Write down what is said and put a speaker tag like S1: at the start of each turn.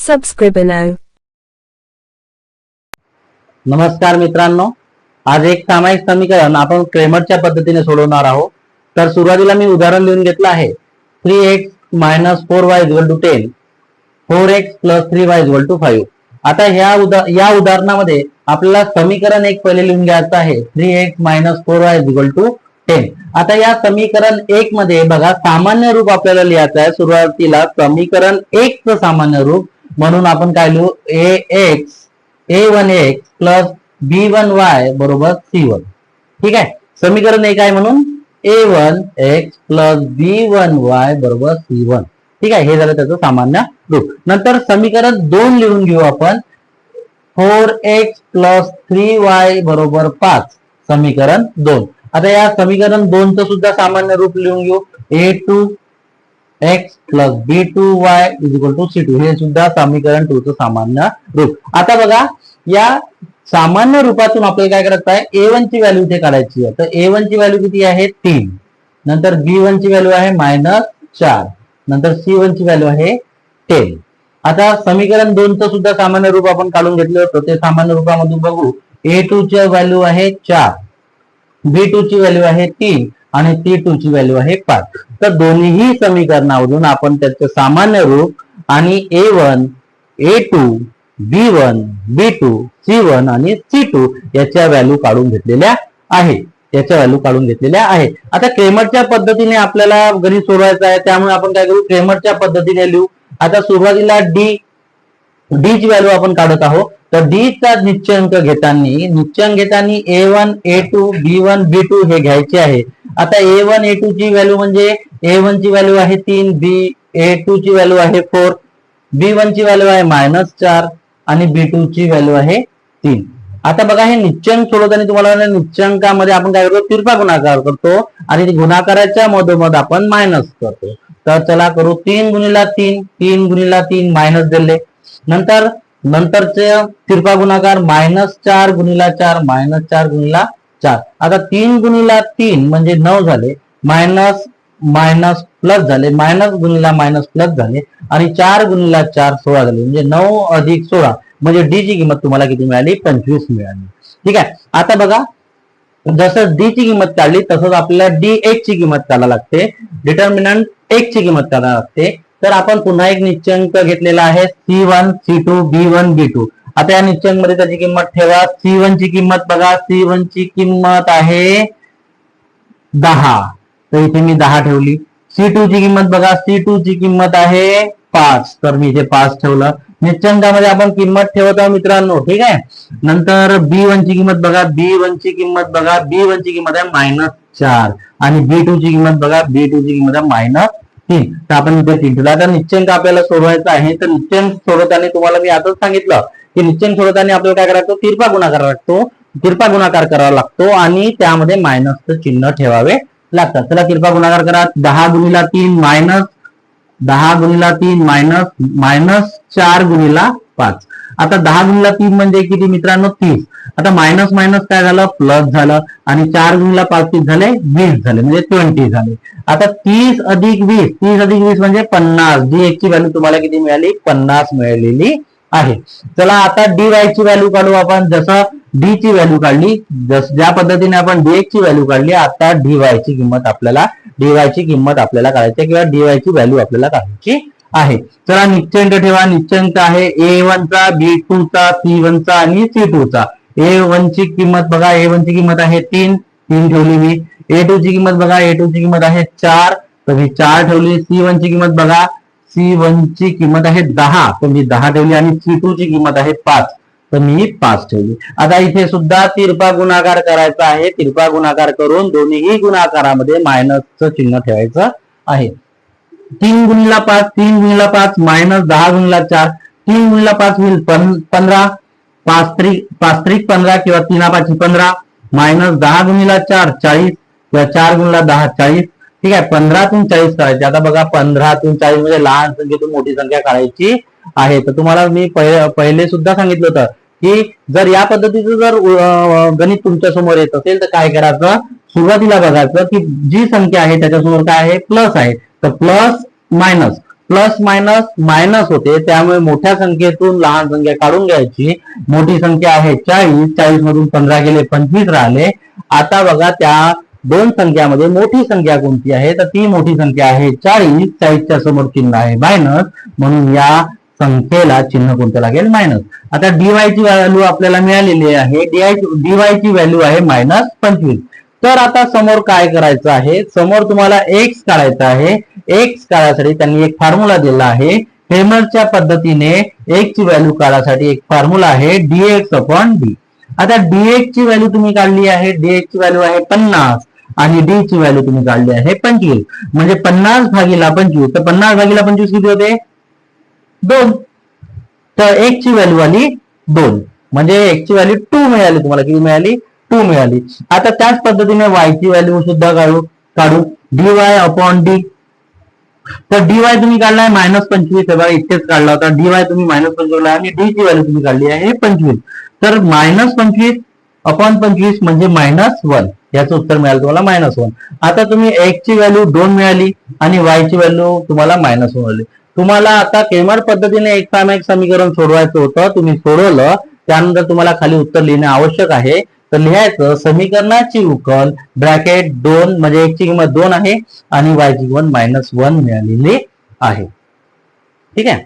S1: Subscribe
S2: नमस्कार मित्रांनो आज एक सामायिक समीकरण आपण क्रेमरच्या पद्धतीने सोडवणार आहोत. तर सुरुवातीला मी उदाहरण लिहून घेतलं आहे. Three X minus four Y equal to ten. Four X plus three Y equal to five. आता ह्या उदा या उदाहरणामध्ये आपल्याला समीकरण एक पहिले लिहून घ्यायचं आहे. Three X minus four Y equal to ten. आता या समीकरण एक मध्ये बघा सामान्य रूप आपल्याला लिहायचं आहे. सुरुवातीला समीकरण एक सामान्य रूप म्हणून आपण काय लिहू? A X A one X plus B one Y बरोबर सी वन ठीक आहे? समीकरण एक आहे म्हणून A one X plus B one Y बरोबर सी वन ठीक आहे? हे झालं त्याचं सामान्य रूप. नंतर समीकरण दोन लिहून घेऊ आपण. Four X plus three Y बरोबर पाच. समीकरण दोन. आता या समीकरण दोनचं सुद्धा सामान्य रूप लिहून घेऊ. A two X plus B two Y is equal to C two हे सुद्धा समीकरण टू चं सामान्य रूप. आता बघा या सामान्य रूपातून आपल्याला काय करायचं आहे ए वन ची व्हॅल्यू इथे काढायची आहे. तर ए वन ची व्हॅल्यू किती आहे? तीन. नंतर बी वन ची व्हॅल्यू आहे मायनस चार. नंतर सी वन ची व्हॅल्यू आहे टेन आता समीकरण दोनचं सुद्धा सामान्य रूप आपण काढून घेतलं होतं. ते सामान्य रूपामधून बघू. ए टू ची व्हॅल्यू आहे चार. बी टू ची व्हॅल्यू आहे तीन. आणि सी टू ची व्हॅल्यू आहे पाच. तर दोन्हीही समीकरणावरून आपण त्याचं सामान्य रूप आणि A one A two B one B two C one आणि सी टू याच्या व्हॅल्यू काढून घेतलेल्या आहे याच्या व्हॅल्यू काढून घेतलेल्या आहे आता क्रेमरच्या पद्धतीने आपल्याला गणित सोडवायचं आहे त्यामुळे आपण काय करू? क्रेमरच्या पद्धतीने लिहू. आता सुरुवातीला डी डी ची व्हॅल्यू आपण काढत आहोत. तर डी चा निश्चयांक घेताना निश्चयांक घेताना A one A two B one B two हे घ्यायचे आहे. आता ए वन ए टू ची व्हॅल्यू म्हणजे ए वन ची व्हॅल्यू आहे तीन बी ए टू ची व्हॅल्यू आहे फोर बी वन ची व्हॅल्यू आहे मायनस चार आणि बी टू ची व्हॅल्यू आहे तीन. आता बघा हे निश्चंक सोडवताना तुम्हाला निश्चंकामध्ये आपण काय करतो? तिरपा गुणाकार करतो आणि गुणाकाराच्या मधोमध आपण मायनस करतो. तर चला करू तीन गुणिला तीन तीन गुणिला तीन मायनस दिले. नंतर नंतरचे तिरपा गुणाकार मायनस चार गुणिला चार मायनस चार गुणिला चार. आता तीन गुणिला तीन म्हणजे नऊ झाले. मायनस मायनस प्लस झाले. मायनस गुणिला मायनस प्लस झाले. आणि चार गुणिला चार सोळा झाले. म्हणजे नऊ अधिक सोळा. म्हणजे डी ची किंमत तुम्हाला किती मिळाली? पंचवीस मिळाली. ठीक आहे? आता बघा. जसं डी ची किंमत काढली तसंच आपल्याला डी एक ची किंमत काढायला लागते. डिटर्मिनंट एक ची किंमत काढायला लागते. तर आपण पुन्हा एक निश्चयांक घेतलेला आहे. C one C two B one B two आता या निश्चयांकमध्ये त्याची किंमत ठेवा. सी वन ची किंमत बघा. सी वन ची किंमत आहे दहा. तर इथे मी दहा ठेवली. सी टू ची किंमत बघा. सी टू ची किंमत आहे पाच. तर मी इथे पाच ठेवलं. निश्चंकामध्ये आपण किंमत ठेवत आहोत मित्रांनो. ठीक आहे? नंतर बी वन ची किंमत बघा. बी वन ची किंमत बघा. बी वन ची किंमत आहे मायनस चार. आणि बी टू ची किंमत बघा. बी टू ची किंमत आहे मायनस तीन. तर आपण इथे तीन ठेवला. आता निश्चंक आपल्याला सोडवायचा आहे. तर निश्चंक सोडवताना तुम्हाला मी आताच सांगितलं. की निश्चयांक सोडवताना आपल्याला काय करायचं तिरपा गुणाकार लागतो. तिरपा गुणाकार करावा लागतो आणि त्यामध्ये मायनसचं चिन्ह ठेवावे लागतात. चला तिरपा गुणाकार करा. दहा गुणिला तीन मायनस दहा गुणिला तीन मायनस मायनस चार गुणिला पाच. आता दहा गुणिला तीन म्हणजे किती मित्रांनो? तीस. आता मायनस मायनस काय झालं? प्लस झालं. आणि चार गुणिला पाच तीस झाले? वीस झाले. म्हणजे ट्वेंटी झाले. आता तीस अधिक वीस. तीस अधिक वीस म्हणजे पन्नास. जी एकची व्हॅल्यू तुम्हाला किती मिळाली? पन्नास मिळालेली आहे. चला आता डी वाय ची व्हॅल्यू काढू आपण. जसं डी ची व्हॅल्यू काढली जस ज्या पद्धतीने आपण डी ची व्हॅल्यू काढली आता डी वाय ची किंमत आपल्याला डी वाय ची किंमत आपल्याला काढायची किंवा डी वाय ची व्हॅल्यू आपल्याला काढायची आहे. चला निश्चयांक ठेवा. निश्चयांक आहे ए वनचा बी टू चा सी वनचा आणि सी टू चा. ए वन ची किंमत बघा. ए वन ची किंमत आहे तीन. तीन ठेवली मी. ए टू ची किंमत बघा. ए टू ची किंमत आहे चार. तर मी चार ठेवली. सी वन ची किंमत बघा. सी वन ची किंमत आहे दहा. तर मी दहा ठेवली आणि सी टू ची किंमत आहे पाच. तर मी पाच ठेवली. आता इथे सुद्धा तिरपा गुणाकार करायचा आहे. तिरपा गुणाकार करून दोन्ही गुणाकारामध्ये मायनसचं चिन्ह ठेवायचं आहे. तीन गुणला पाच तीन गुणला पाच मायनस दहा गुणला चार. तीन गुणला पाच होईल पंधरा. पाच त्रिक पाच त्रिक पंधरा किंवा तीना पाच पंधरा. मायनस दहा गुणिला चार चाळीस. किंवा चार गुणला दहा चाळीस. ठीक आहे पंधरातून चाळीस करायची. आता बघा पंधरातून चाळीस म्हणजे लहान संख्येतून मोठी संख्या काढायची आहे. तर तुम्हाला मी पहिले पहिले सुद्धा सांगितलं होतं की जर या पद्धतीचं जर गणित तुमच्यासमोर येत असेल तर काय करायचं? सुरुवातीला बघायचं की जी संख्या आहे त्याच्यासमोर काय आहे? प्लस आहे. तर plus minus. Plus minus minus होते. त्यामुळे मोठ्या संख्येतून लहान संख्या काढून घ्यायची. मोठी संख्या आहे चाळीस. चाळीस मधून पंधरा गेले पंचवीस राहिले. आता बघा त्या दोन संख्यामध्ये मोठी संख्या कोणती आहे? तर ती मोठी संख्या आहे चाळीस. चाळीसच्या समोर चिन्ह आहे मायनस म्हणून या संख्येला चिन्ह कोणतं लागेल? मायनस आता डीवाय ची व्हॅल्यू आपल्याला मिळालेली आहे. डीवाय ची व्हॅल्यू आहे मायनस पंचवीस. तर आता समोर काय करायचं आहे? समोर तुम्हाला एक्स काढायचं आहे. एक्स काढायसाठी त्यांनी एक फॉर्म्युला दिला आहे. हेमरच्या पद्धतीने एक्स ची व्हॅल्यू काढायसाठी एक फॉर्म्युला आहे डीएक्स अपॉन डी आता डीएक्स ची व्हॅल्यू तुम्ही काढली आहे. डीएक्स ची व्हॅल्यू आहे पन्नास. आणि डी ची व्हॅल्यू तुम्ही काढली आहे पंचवीस. म्हणजे पन्नास भागीला पंचवीस. तर पन्नास भागीला पंचवीस किती होते? दोन. तर एक ची व्हॅल्यू आली दोन. म्हणजे एक ची व्हॅल्यू टू मिळाली तुम्हाला. किती मिळाली? टू मिळाली. आता त्याच पद्धतीने वाय ची व्हॅल्यू सुद्धा काढू काढू. डी वाय अपॉन डी तर डी वाय तुम्ही काढलाय मायनस पंचवीस. हे बघा इथेच काढला होता. डी वाय तुम्ही मायनस पंचवीस आणि डी ची व्हॅल्यू तुम्ही काढली आहे पंचवीस. तर मायनस पंचवीस अपॉन पंचवीस म्हणजे मायनस वन याचं उत्तर मिळालं तुम्हाला मायनस वन आता तुम्ही एक्स ची व्हॅल्यू दोन मिळाली आणि वाय ची व्हॅल्यू तुम्हाला मायनस वन आली. तुम्हाला आता केमर पद्धतीने एक एक समीकरण सोडवायचं होतं तुम्ही सोडवलं त्यानंतर तुम्हाला खाली उत्तर लिहिणे आवश्यक आहे. तर लिहायचं समीकरणाची उकल ब्रॅकेट दोन म्हणजे एक ची किंमत दोन आहे आणि वाय ची किंमत मायनस वन मिळालेली आहे. ठीक आहे?